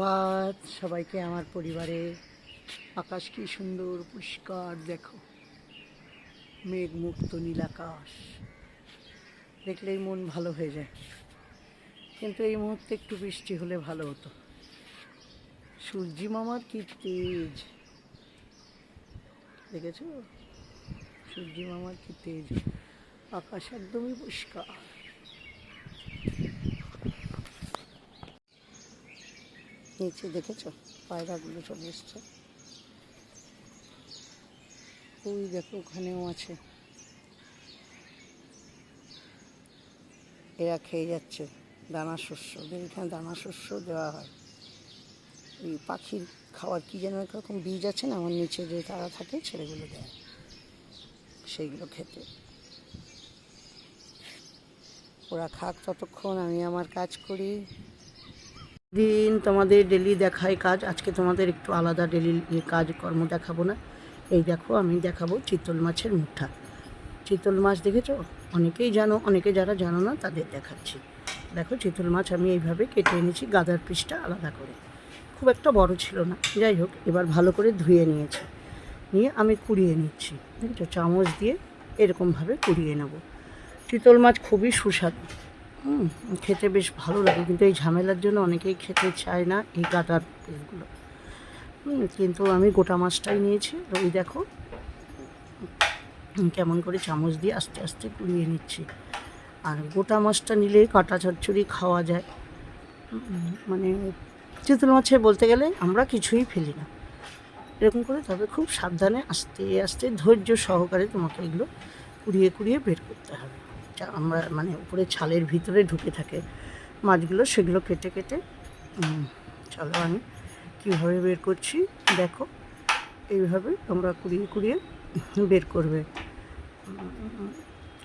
সুপ্রভাত সবাইকে আমার পরিবারে। আকাশ কি সুন্দর, পরিষ্কার, দেখো। মেঘ মুক্ত নীল আকাশ দেখলেই মন ভালো হয়ে যায়। কিন্তু এই মুহূর্তে একটু বৃষ্টি হলে ভালো হতো। সূর্যি মামার কি তেজ। দেখেছ? সূর্যি মামার কি তেজ। আকাশ একদমই পরিষ্কার। নিচে দেখেছ? পায়রাগুলো চলে এসছে। ওই দেখো, ওখানেও আছে। এরা খেয়ে যাচ্ছে দানা শস্য। ওদের এখানে দানা শস্য দেওয়া হয়। ওই পাখির খাওয়ার কি যেন একরকম বীজ আছে না, আমার নিচে যে তারা থাকে, ছেলেগুলো দেয়। সেইগুলো খেতে। ওরা খাক ততক্ষণ, আমি আমার কাজ করি। দিন তোমাদের ডেলি দেখায় কাজ, আজকে তোমাদের একটু আলাদা ডেলি কাজ কর্ম দেখাবো না। এই দেখো আমি দেখাবো চিতল মাছের মুঠা। চিতল মাছ দেখেছ? অনেকেই জানো, অনেকে যারা জানো না তাদের দেখাচ্ছি। দেখো চিতল মাছ আমি এইভাবে কেটে এনেছি, গাদার পিসটা আলাদা করে। খুব একটা বড় ছিল না। যাই হোক, এবার ভালো করে ধুয়ে নিয়েছি। নিয়ে আমি কুড়িয়ে নিচ্ছি। দেখেছ? চামচ দিয়ে এরকমভাবে কুড়িয়ে নেব। চিতল মাছ খুবই সুস্বাদু। খেতে বেশ ভালো লাগে কিন্তু এই ঝামেলার জন্য অনেকেই খেতে চায় না এই পিসগুলো হুম, কিন্তু আমি গোটা মাছটাই নিয়েছি ওই দেখো কেমন করে চামচ দিয়ে আস্তে আস্তে কুড়িয়ে নিচ্ছি। আর গোটা মাছটা নিলে কাটা চচ্চড়ি খাওয়া যায়। মানে চিতল মাছে বলতে গেলে আমরা কিছুই ফেলি না। এরকম করে তবে খুব সাবধানে আস্তে আস্তে ধৈর্য সহকারে তোমাকে এগুলো কুড়িয়ে কুড়িয়ে বের করতে হবে। আমরা মানে উপরে ছালের ভিতরে ঢুকে থাকে মাছগুলো, সেগুলো কেটে কেটে চলো আমি কীভাবে বের করছি, দেখো। এইভাবে তোমরা কুড়িয়ে কুড়িয়ে বের করবে।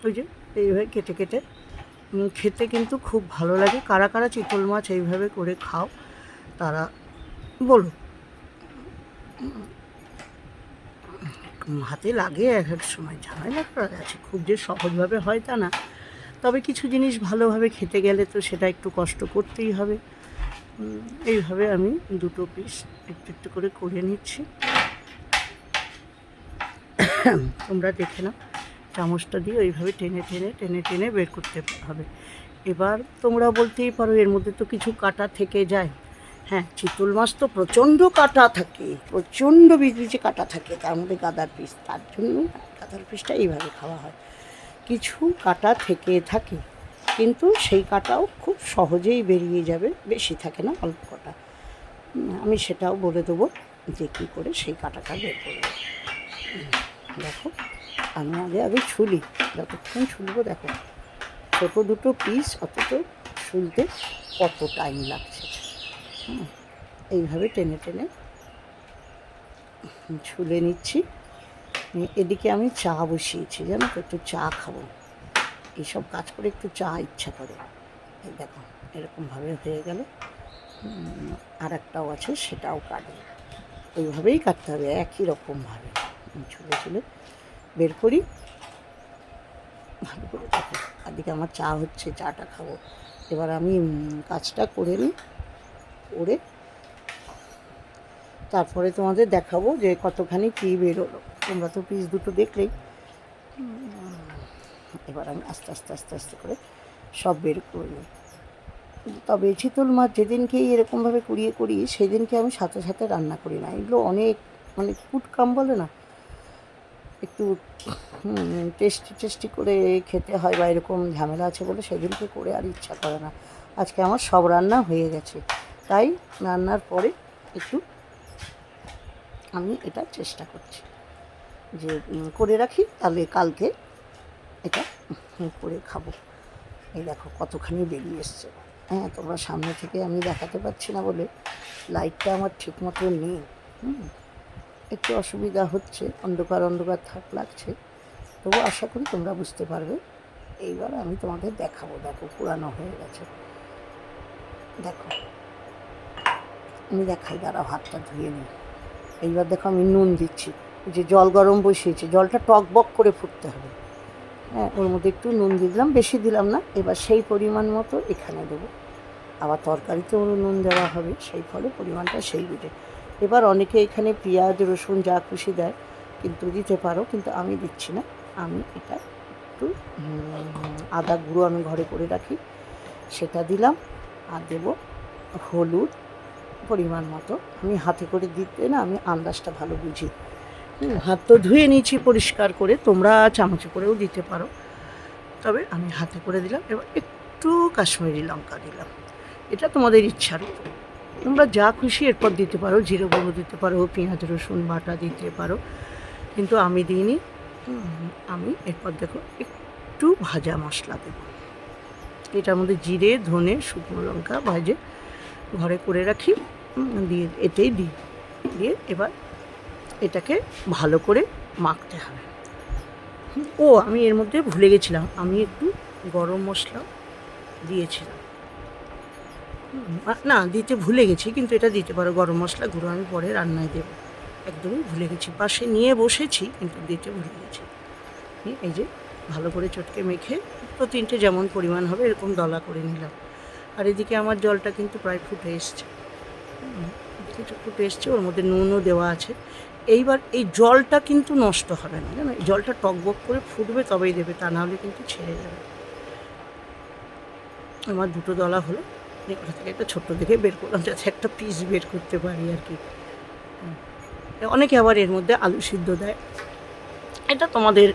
ওই যে, এইভাবে কেটে কেটে খেতে কিন্তু খুব ভালো লাগে। কারা কারা চিতল মাছ এইভাবে করে খাও, তারা বলো। হাতে লাগে এক এক সময়। ঝামেলা করা আছে, খুব যে সহজভাবে হয় তা না। তবে কিছু জিনিস ভালোভাবে খেতে গেলে তো সেটা একটু কষ্ট করতেই হবে। এইভাবে আমি দুটো পিস একটু একটু করে করে নিচ্ছি। তোমরা দেখে নাও, চামচটা দিয়ে ওইভাবে টেনে টেনে টেনে টেনে বের করতে হবে। এবার তোমরা বলতেই পারো এর মধ্যে তো কিছু কাটা থেকে যায়। হ্যাঁ চিতল মাছ তো প্রচণ্ড কাটা থাকে, প্রচণ্ড বিচবিচে কাটা থাকে, তার মধ্যে গাদার পিস, তার জন্য গাদার পিসটা এইভাবে খাওয়া হয়। কিছু কাটা থেকে থাকে, কিন্তু সেই কাটাও খুব সহজেই বেরিয়ে যাবে, বেশি থাকে না, অল্প কাটা। আমি সেটাও বলে দেবো যে কী করে সেই কাটাটা বের করব। দেখো, আমি আগে আগে ছুলি, যতক্ষণ ছুলবো, দেখো, ছোটো দুটো পিস, অথচ শুলতে কত টাইম লাগছে? এইভাবে টেনে টেনে ছুলে নিচ্ছি। এদিকে আমি চা বসিয়েছি, জানো তো, একটু চা খাব। এইসব কাজ করে একটু চা ইচ্ছা করে। এই দেখো, এরকমভাবে হয়ে গেল। আর একটাও আছে, সেটাও কাটবে ওইভাবেই কাটতে হবে, একই রকমভাবে। ছুলে ছুলে বের করি। ভালো করে দেখো আদিকে আমার চা হচ্ছে, চাটা খাব। এবার আমি কাজটা করে নিই। করে তারপরে তোমাদের দেখাবো যে কতখানি কী বেরোলো। তোমরা তো পিস দুটো দেখলেই। এবার আমি আস্তে আস্তে আস্তে আস্তে করে সব বের করে নিই। তবে চিতল মাছ যেদিনকেই এরকমভাবে কুড়িয়ে করি সেদিনকে আমি সাথে সাথে রান্না করি না। এগুলো অনেক মানে কুটকাম বলে না। একটু টেস্টি টেস্টি করে খেতে হয় বা এরকম ঝামেলা আছে বলে সেদিনকে করে আর ইচ্ছা করে না। আজকে আমার সব রান্না হয়ে গেছে। তাই রান্নার পরে একটু আমি এটা চেষ্টা করছি। যে করে রাখি, তাহলে কালকে এটা করে খাব। এই দেখো, কতখানি বেরিয়ে এসছে। হ্যাঁ তোমরা সামনে থেকে আমি দেখাতে পারছি না বলে লাইটটা আমার ঠিক মতো নেই। হুম, একটু অসুবিধা হচ্ছে, অন্ধকার অন্ধকার থাক, লাগছে। তবু আশা করি তোমরা বুঝতে পারবে। এইবার আমি তোমাদের দেখাবো। দেখো, পুরানো হয়ে গেছে। দেখো। আমি দেখাই, দাঁড়াও, হাতটা ধুয়ে নিই। এইবার দেখো আমি নুন দিচ্ছি যে জল গরম বসিয়েছি, জলটা টক বক করে ফুটতে হবে। হ্যাঁ ওর মধ্যে একটু নুন দিয়ে দিলাম, বেশি দিলাম না, এবার সেই পরিমাণ মতো এখানে দেবো। আবার তরকারিতেও নুন দেওয়া হবে, সেই ফলে পরিমাণটা সেই বুঝে। এবার অনেকে এখানে পেঁয়াজ, রসুন, যা খুশি দেয়, কিন্তু দিতে পারো, কিন্তু আমি দিচ্ছি না। আমি এটা একটু আদা গুঁড়ো আমি ঘরে করে রাখি। সেটা দিলাম, আর দেবো হলুদ পরিমাণ মতো। আমি হাতে করে দিতে না, আমি আন্দাজটা ভালো বুঝি। হাত তো ধুয়ে নিয়েছি পরিষ্কার করে, তোমরা চামচে করেও দিতে পারো। তবে আমি হাতে করে দিলাম, এবার একটু কাশ্মীরি লঙ্কা দিলাম। এটা তোমাদের ইচ্ছার তোমরা যা খুশি এরপর দিতে পারো, জিরে গুঁড়ো দিতে পারো, পেঁয়াজ, রসুন বাটা দিতে পারো। কিন্তু আমি দিইনি। আমি এরপর দেখো একটু ভাজা মশলা দেবো। এটার মধ্যে জিরে, ধনে, শুকনো লঙ্কা, ভাজে ঘরে করে রাখি দিয়ে এতেই দিই দিয়ে এবার এটাকে ভালো করে মাখতে হবে। ও, আমি এর মধ্যে ভুলে গেছিলাম, আমি একটু গরম মশলা দিয়েছিলাম। না, দিতে ভুলে গেছি, কিন্তু এটা দিতে পারো, গরম মশলা গুঁড়ো আমি পরে রান্নায় দেবো। একদমই ভুলে গেছি, পাশে নিয়ে বসেছি, কিন্তু দিতে ভুলে গেছি। এই যে, ভালো করে চটকে মেখে তো তিনটে যেমন পরিমাণ হবে, এরকম দলা করে নিলাম। আর এদিকে আমার জলটা কিন্তু প্রায় ফুটে এসছে। কিছু ফুটে এসছে, ওর মধ্যে নুনও দেওয়া আছে। এইবার এই জলটা কিন্তু নষ্ট হবে না, জানো? জলটা টকবক করে ফুটবে তবেই দেবে, তা না হলে কিন্তু ছেড়ে যাবে। আমার দুটো দলা হলো ওটা থেকে একটা ছোট্ট দেখে বের করলাম, যাতে একটা পিস বের করতে পারি আর কি। অনেকে আবার এর মধ্যে আলু সিদ্ধ দেয়। এটা তোমাদের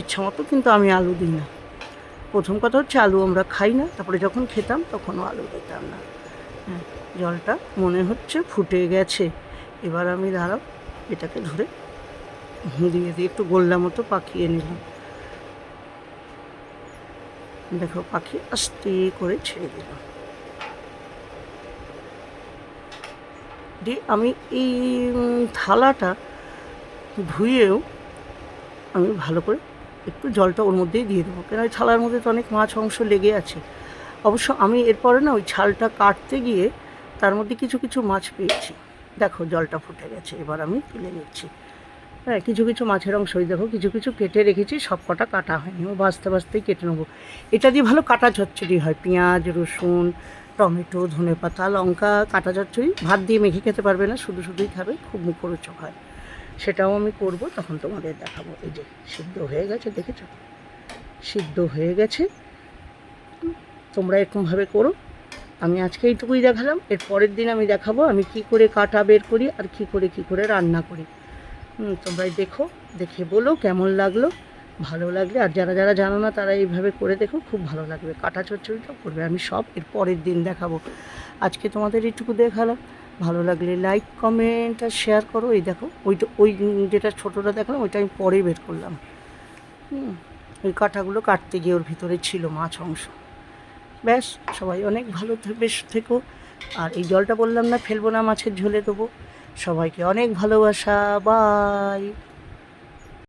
ইচ্ছা মতো, কিন্তু আমি আলু দিই না। প্রথম কথা হচ্ছে আলু আমরা খাই না তারপরে যখন খেতাম তখনও আলু দিতাম না। হ্যাঁ জলটা মনে হচ্ছে ফুটে গেছে। এবার আমি দাঁড়াও এটাকে ধরে দিয়ে দিয়ে একটু গোল্লা মতো পাকিয়ে নিলাম। দেখো পাখি আস্তে করে ছেড়ে দিলাম দিয়ে আমি এই থালাটা ধুয়েও আমি ভালো করে একটু জলটা ওর মধ্যেই দিয়ে দেবো। কেন ওই থালার মধ্যে তো অনেক মাছ অংশ লেগে আছে। অবশ্য আমি এরপরে না ওই ছালটা কাটতে গিয়ে তার মধ্যে কিছু কিছু মাছ পেয়েছি। দেখো জলটা ফুটে গেছে, এবার আমি তুলে নিচ্ছি। হ্যাঁ কিছু কিছু মাছের অংশই দেখো, কিছু কিছু কেটে রেখেছি, সব কটা কাটা হয়নি। ও বাঁচতে বাঁচতেই কেটে নেব। এটা দিয়ে ভালো কাটা চচ্চড়ি হয়। পেঁয়াজ, রসুন, টমেটো ধনে পাতা লঙ্কা, কাটা চচ্চড়ি ভাত দিয়ে মেখে খেতে পারবে না, শুধু, শুধুই খাবে, খুব মুখরোচক হয়। সেটাও আমি করব, তখন তোমাদের দেখাবো। এই যে, সিদ্ধ হয়ে গেছে, দেখেছ? সিদ্ধ হয়ে গেছে। তোমরা এরকমভাবে করো। আমি আজকে এইটুকুই দেখালাম। এর পরের দিন আমি দেখাবো, আমি কি করে কাটা বের করি আর কি করে কি করে রান্না করি। তোমরাই দেখো, দেখে বলো কেমন লাগল। ভালো লাগলে, আর যারা যারা জানো না, তারা এইভাবে করে দেখো, খুব ভালো লাগবে। কাটা চচ্চড়িটাও করবে। আমি সব এর পরের দিন দেখাবো। আজকে তোমাদের এইটুকু দেখালাম। ভালো লাগলে লাইক কমেন্ট আর শেয়ার করো। এই দেখো ওইটা ওই যেটা ছোটোটা দেখলাম, ওইটা আমি পরে বের করলাম। হুম, ওই কাঁটাগুলো কাটতে গিয়ে ওর ভিতরে ছিল মাছ অংশ। ব্যাস, সবাই অনেক ভালো বেশ থেকো। আর এই জলটা বললাম না, ফেলব না, মাছের ঝোলে দেবো। সবাইকে অনেক ভালোবাসা বাই